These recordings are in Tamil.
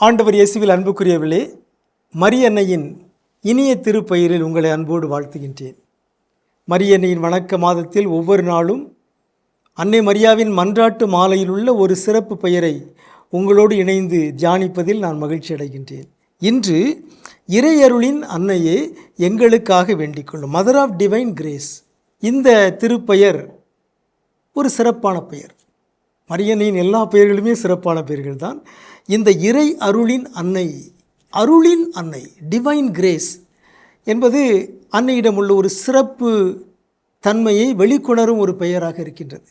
ஆண்டவர் இயேசுவில் அன்புக்குரியவில்லை மரியன்னையின் இனிய திருப்பெயரில் உங்களை அன்போடு வாழ்த்துகின்றேன். மரியன்னையின் வணக்க மாதத்தில் ஒவ்வொரு நாளும் அன்னை மரியாவின் மன்றாட்டு மாலையில் உள்ள ஒரு சிறப்பு பெயரை உங்களோடு இணைந்து தியானிப்பதில் நான் மகிழ்ச்சி அடைகின்றேன். இன்று இறையருளின் அன்னையே எங்களுக்காக வேண்டிக் கொள்ளும் மதர் ஆஃப் டிவைன் கிரேஸ் இந்த திருப்பெயர் ஒரு சிறப்பான பெயர். மரியனின் எல்லா பெயர்களுமே சிறப்பான பெயர்கள் தான் இந்த இறை அருளின் அன்னை அருளின் அன்னை டிவைன் கிரேஸ் என்பது அன்னையிடம் உள்ள ஒரு சிறப்பு தன்மையை வெளிக்கொணரும் ஒரு பெயராக இருக்கின்றது.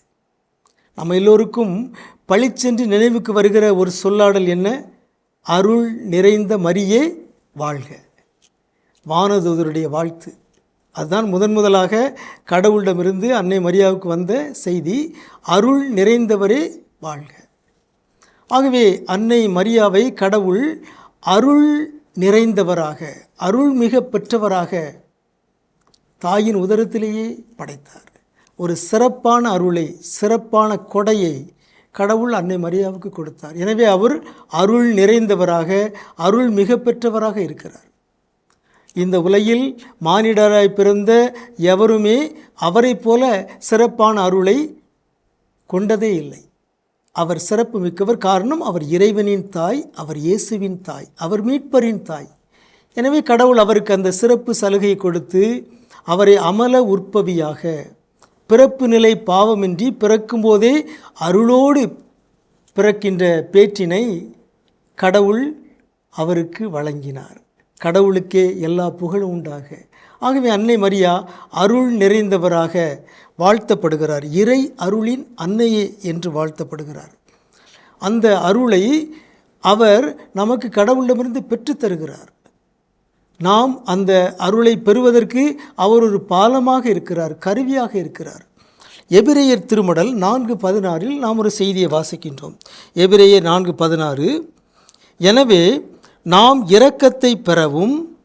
நம்ம எல்லோருக்கும் பளிச்சென்று நினைவுக்கு வருகிற ஒரு சொல்லாடல் என்ன? அருள் நிறைந்த மரியே வாழ்க. வானதூதருடைய வாழ்த்து. அதுதான் முதன் முதலாக கடவுளிடமிருந்து அன்னை மரியாவுக்கு வந்த செய்தி அருள் நிறைந்தவரே வாழ்க. ஆகவே அன்னை மரியாவை கடவுள் அருள் நிறைந்தவராக அருள் மிக பெற்றவராக தாயின் உதரத்திலேயே படைத்தார். ஒரு சிறப்பான அருளை சிறப்பான கொடையை கடவுள் அன்னை மரியாவுக்கு கொடுத்தார். எனவே அவர் அருள் நிறைந்தவராக அருள் மிக பெற்றவராக இருக்கிறார். இந்த உலகில் மானிடராய் பிறந்த எவருமே அவரைப் போல சிறப்பான அருளை கொண்டதே இல்லை. அவர் சிறப்பு மிக்கவர் காரணம் அவர் இறைவனின் தாய் அவர் இயேசுவின் தாய் அவர் மீட்பரின் தாய். எனவே கடவுள் அவருக்கு அந்த சிறப்பு சலுகையை கொடுத்து அவரை அமல உற்பவியாக பிறப்பு நிலை பாவமின்றி பிறக்கும்போதே அருளோடு பிறக்கின்ற பேற்றினை கடவுள் அவருக்கு வழங்கினார். கடவுளுக்கே எல்லா புகழும் உண்டாக. ஆகவே அன்னை மரியா அருள் நிறைந்தவராக வாழ்த்தப்படுகிறார். இறை அருளின் அன்னையே என்று வாழ்த்தப்படுகிறார். அந்த அருளை அவர் நமக்கு கடவுளிடமிருந்து பெற்றுத்தருகிறார் நாம் அந்த அருளை பெறுவதற்கு அவர் ஒரு பாலமாக இருக்கிறார் கருவியாக இருக்கிறார். எபிரேயர் திருமடல் நான்கு பதினாறில் நாம் ஒரு செய்தியை வாசிக்கின்றோம். எபிரேயர் நான்கு பதினாறு எனவே நாம் இரக்கத்தை பெறவும்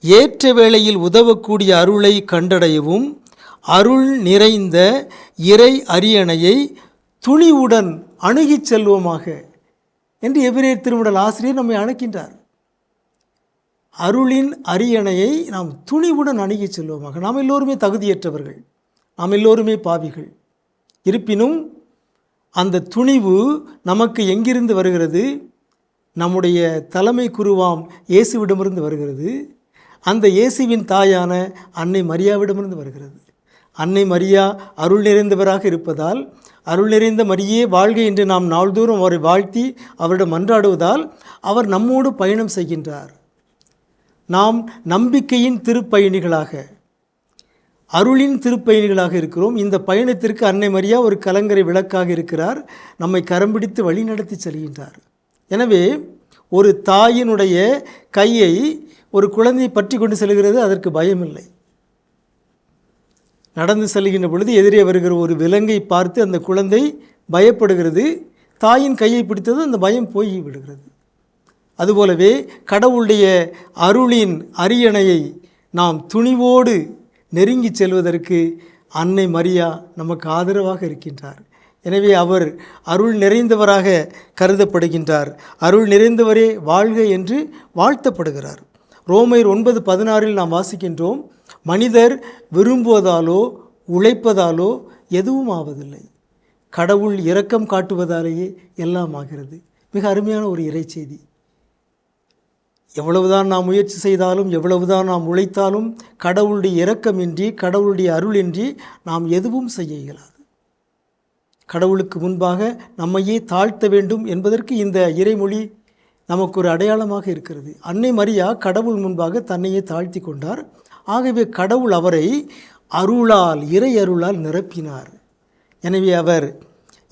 ஏற்ற வேளையில் உதவக்கூடிய அருளை கண்டடையவும் அருள் நிறைந்த இறை அரியணையை துணிவுடன் அணுகிச் செல்வோமாக என்று எபிரேர் திருமடல் ஆசிரியர் நம்மை அழைக்கின்றார் அருளின் அரியணையை நாம் துணிவுடன் அணுகிச் செல்வோமாக. நாம் எல்லோருமே தகுதியற்றவர்கள். நாம் எல்லோருமே பாவிகள். இருப்பினும் அந்த துணிவு நமக்கு எங்கிருந்து வருகிறது? நம்முடைய தலைமை குருவாம் இயேசுவிடமிருந்து வருகிறது. அந்த இயேசுவின் தாயான அன்னை மரியாவிடமிருந்து வருகிறது. அன்னை மரியா அருள் நிறைந்தவராக இருப்பதால் அருள் நிறைந்த மரியே வாழ்க என்று நாம் நாள்தோறும் அவரை வாழ்த்தி அவரிடம் மன்றாடுவதால் அவர் நம்மோடு பயணம் செய்கின்றார். நாம் நம்பிக்கையின் திருப்பயணிகளாக அருளின் திருப்பயணிகளாக இருக்கிறோம். இந்த பயணத்திற்கு அன்னை மரியா ஒரு கலங்கரை விளக்காக இருக்கிறார். நம்மை கரம் பிடித்து வழி நடத்தி செல்கின்றார். எனவே ஒரு தாயினுடைய கையை ஒரு குழந்தை பற்றி கொண்டு செல்கிறது அதற்கு பயமில்லை. நடந்து செல்கின்ற பொழுது எதிரே வருகிற ஒரு விலங்கை பார்த்து அந்த குழந்தை பயப்படுகிறது. தாயின் கையை பிடித்தது அந்த பயம் போய் விடுகிறது. அதுபோலவே கடவுளுடைய அருளின் அரியணையை நாம் துணிவோடு நெருங்கி செல்வதற்கு அன்னை மரியா நமக்கு ஆதரவாக இருக்கின்றார். எனவே அவர் அருள் நிறைந்தவராக கருதப்படுகின்றார். அருள் நிறைந்தவரே வாழ்க என்று வாழ்த்தப்படுகிறார். ரோமையர் ஒன்பது பதினாறில் நாம் வாசிக்கின்றோம் மனிதர் விரும்புவதாலோ உழைப்பதாலோ எதுவும் ஆவதில்லை. கடவுள் இரக்கம் காட்டுவதாலேயே எல்லாம் ஆகிறது. மிக அருமையான ஒரு இறைச்செய்தி எவ்வளவுதான் நாம் முயற்சி செய்தாலும் எவ்வளவுதான் நாம் உழைத்தாலும் கடவுளுடைய இரக்கமின்றி கடவுளுடைய அருளின்றி நாம் எதுவும் செய்ய இயலாது. கடவுளுக்கு முன்பாக நம்மையே தாழ்த்த வேண்டும் என்பதற்கு இந்த இறைமொழி நமக்கு ஒரு அடையாளமாக இருக்கிறது. அன்னை மரியா கடவுள் முன்பாக தன்னையே தாழ்த்தி கொண்டார். ஆகவே கடவுள் அவரை அருளால் இறை அருளால் நிரப்பினார். எனவே அவர்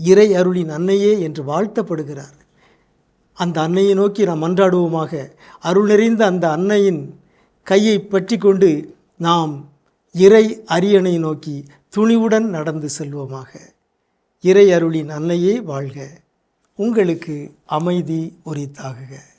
இறை அருளின் அன்னையே என்று வாழ்த்தப்படுகிறார். அந்த அன்னையை நோக்கி நாம் மன்றாடுவோமாக அருள் நிறைந்த அந்த அன்னையின் கையை பற்றி கொண்டு நாம் இறை அரியணை நோக்கி துணிவுடன் நடந்து செல்வோமாக. இறை அருளின் அன்னையே வாழ்க. உங்களுக்கு அமைதி உரித்தாகுக.